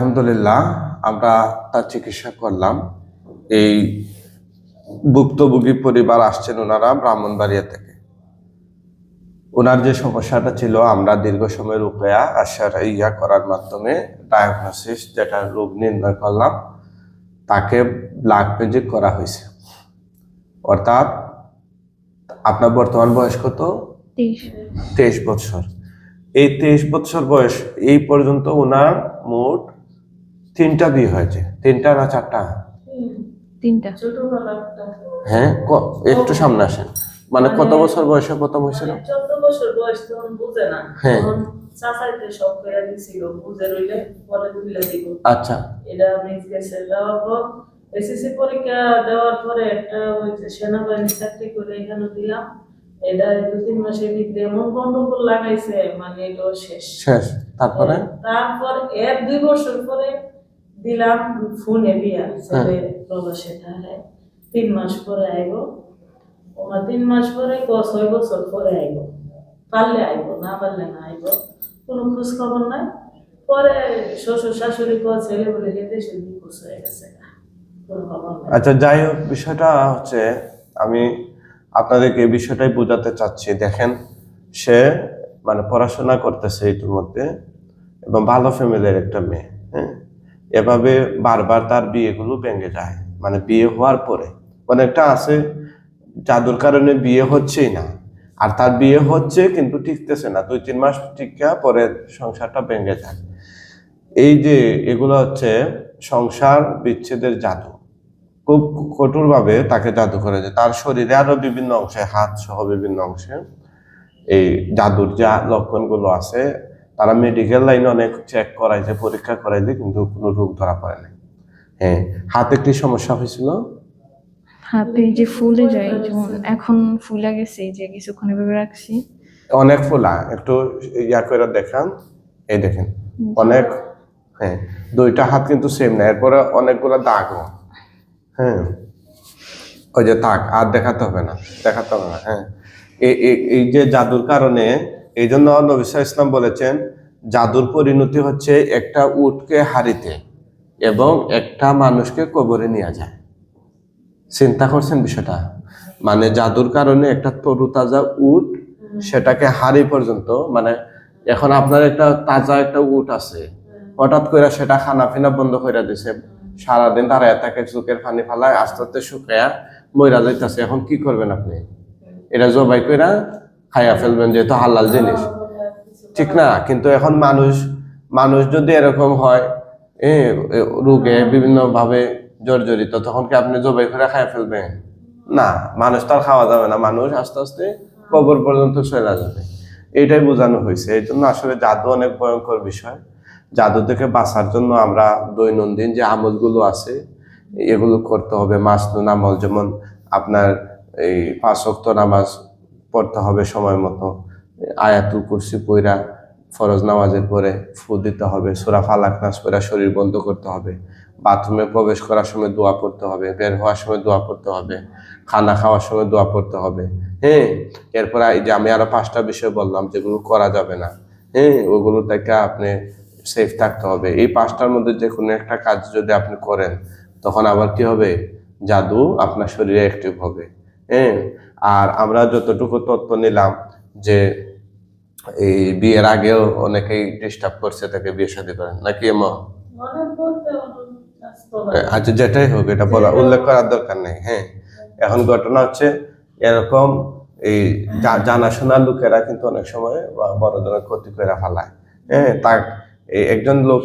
আলহামদুলিল্লাহ আমরা তার চিকিৎসা করলাম। এই ভুক্তভোগী পরিবার আসছেন ওনারা ব্রাহ্মণবাড়িয়া থেকে। ওনার যে সমস্যাটা ছিল আমরা দীর্ঘ সময় রুপয়া আশার ইয়া করার মাধ্যমে ডায়াগনোসিস যেটা রোগ নির্ণয় করলাম তাকে ব্লাড পেজিক করা হয়েছে। অর্থাৎ আপনার বর্তমান বয়স কত? তেইশ বছর। এই তেইশ বছর বয়স এই পর্যন্ত ওনার মোট তিনটা বিয়ে হয়েছে। তিনটা না চারটা? তিনটা। হ্যাঁ একটু সামনে আসেন। মানে কত বছর বয়সে প্রথম হয়েছিল? চোদ্দ বছর বয়স তখন বুঝে না। হ্যাঁ। চাচাইতে সব করে দিছিল বুঝে রইলে পরে তুলে দিব। আচ্ছা। এটা মিস গেছে দেওয়ার পর এসএসসি পরীক্ষা দেওয়ার পরে একটা ওই সেনাবাহিনী চাকরি করে এখানে দিলাম। এটা দু তিন মাসের ভিতরে এমন গন্ডগোল লাগাইছে মানে এটাও শেষ। শেষ। তারপরে? তারপর এর দুই বছর পরে দিলাম ফোনে বিয়া ছেলে প্রবাসে থাকে তিন মাস পরে আইব। ওমা তিন মাস পরে ক ছয় বছর পরে আইব। পারলে আইব না পারলে না আইব। কোনো খোঁজ খবর নাই। পরে শ্বশুর শাশুড়ি ক ছেলে বলে যে দেশে নিখোঁজ হয়ে গেছে আচ্ছা যাই হোক বিষয়টা হচ্ছে আমি আপনাদেরকে এই বিষয়টাই বোঝাতে চাচ্ছি। দেখেন সে মানে পড়াশোনা করতেছে ইতিমধ্যে এবং ভালো ফ্যামিলির একটা মেয়ে হ্যাঁ? এভাবে বারবার তার বিয়েগুলো ভেঙে যায়। মানে বিয়ে হওয়ার পরে। অনেকটা আছে, জাদুর কারণে বিয়ে হচ্ছেই না। আর তার বিয়ে হচ্ছে কিন্তু টিকতেছে না। দুই তিন মাস টিকা পরে সংসারটা ভেঙে যায়। এই যে এগুলো হচ্ছে সংসার বিচ্ছেদের জাদু। খুব কঠোরভাবে তাকে জাদু করে যায় তার শরীরে আরও বিভিন্ন অংশে, হাত সহ বিভিন্ন অংশে এই জাদুর যা লক্ষণগুলো আছে তারা মেডিকেল লাইনে অনেক চেক করাইছে পরীক্ষা করাইছে কিন্তু কোনো রোগ ধরা পড়ে নাই। হ্যাঁ হাতে কি সমস্যা হয়েছিল? হাতে যে ফুলে যায় যেমন এখন ফুলে গেছে যে কিছুক্ষণ এভাবে রাখছি। অনেক ফোলা একটু ইয়া করে দেখান। এই দেখেন অনেক হ্যাঁ দুইটা হাত কিন্তু সেম না এরপরে অনেকগুলো দাগও। হ্যাঁ ওই যে থাক আর দেখাতে হবে না দেখাতে হবে না হ্যাঁ। এই যে জাদুর কারণে এই জন্য নবিসা ইসলাম বলেছেন, জাদুর পরিণতি হচ্ছে একটা উটকে হারিতে এবং একটা মানুষকে কবরে নিয়ে যায়। চিন্তা করছেন বিষয়টা? মানে জাদুর কারণে একটা তরু তাজা উট, সেটাকে হারি পর্যন্ত মানে এখন আপনার একটা তাজা একটা উট আছে, হঠাৎ করে সেটা খানা পিনা বন্ধ করে দিছে, সারাদিন তারা এটাকে চোখের পানি ফালায়, আস্তে আস্তে শুকায়া মইরা যাইতেছে, এখন কি করবেন আপনি? এটা জবাই কইরা খাইয়া ফেলবেন যেহেতু হালাল জিনিস। ঠিক না? কিন্তু এখন মানুষ মানুষ যদি এরকম হয়, এ রোগে বিভিন্নভাবে জর্জরিত, তখন কি আপনি জবাই করে খাইয়া ফেলবেন? না, মানুষ তো আর খাওয়া যাবে না। মানুষ আস্তে আস্তে কবর পর্যন্ত চলে যাবে। এটাই বোঝানো হয়েছে। এই জন্য আসলে জাদু অনেক ভয়ঙ্কর বিষয়। জাদু থেকে বাঁচার জন্য আমরা দৈনন্দিন যে আমলগুলো আছে, এগুলো করতে হবে। মাসনুন আমল, যেমন আপনার এই পাঁচ নামাজ পড়তে হবে সময় মতো। আয়াতুল কুরসি পইরা ফরজ নামাজের পরে ফু দিতে হবে, সুরা ফালাক নাস পইরা শরীর বন্ধ করতে হবে। বাথরুমে প্রবেশ করার সময় দোয়া পড়তে হবে, বের হওয়ার সময় দোয়া পড়তে হবে, খানা খাওয়ার সময় দোয়া পড়তে হবে। হ্যাঁ এরপরে এই যে আমি আরও পাঁচটা বিষয় বললাম যেগুলো করা যাবে না। হ্যাঁ ওগুলো থেকে আপনি সেফ থাকতে হবে। এই পাঁচটার মধ্যে যে কোনো একটা কাজ যদি আপনি করেন, তখন আবার কি হবে? জাদু আপনার শরীরে অ্যাক্টিভ হবে। হ্যাঁ আর আমরা যতটুকু তথ্য নিলাম যে এই বিয়ের আগেও অনেকেই ডিস্টার্ব করছে তাকে বিয়ে শাদী করেন। নাকি এমন। আচ্ছা যেটাই হোক এটা বলা উল্লেখ করার দরকার নেই হ্যাঁ। এখন ঘটনা হচ্ছে এরকম এই জানাশোনা লোকেরা কিন্তু অনেক সময় বা- বড় ধরনের ক্ষতি করে ফেলায় হ্যাঁ। তা একজন লোক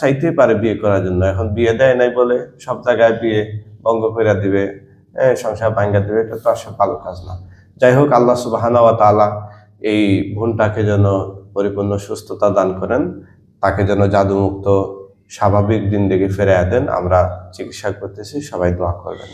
চাইতেই পারে বিয়ে করার জন্য। এখন বিয়ে দেয় নাই বলে সব জায়গায় বিয়ে ভঙ্গ করে দিবে। সংসার ভাঙ্গা দেবে, এটা তো আসলে ভালো কাজ না। যাই হোক, আল্লাহ সুবাহানা ওয়া তালা এই বোনটাকে যেন পরিপূর্ণ সুস্থতা দান করেন, তাকে যেন জাদুমুক্ত স্বাভাবিক দিন দিকে ফেরাইয়া দেন। আমরা চিকিৎসা করতেছি, সবাই দোয়া করবেন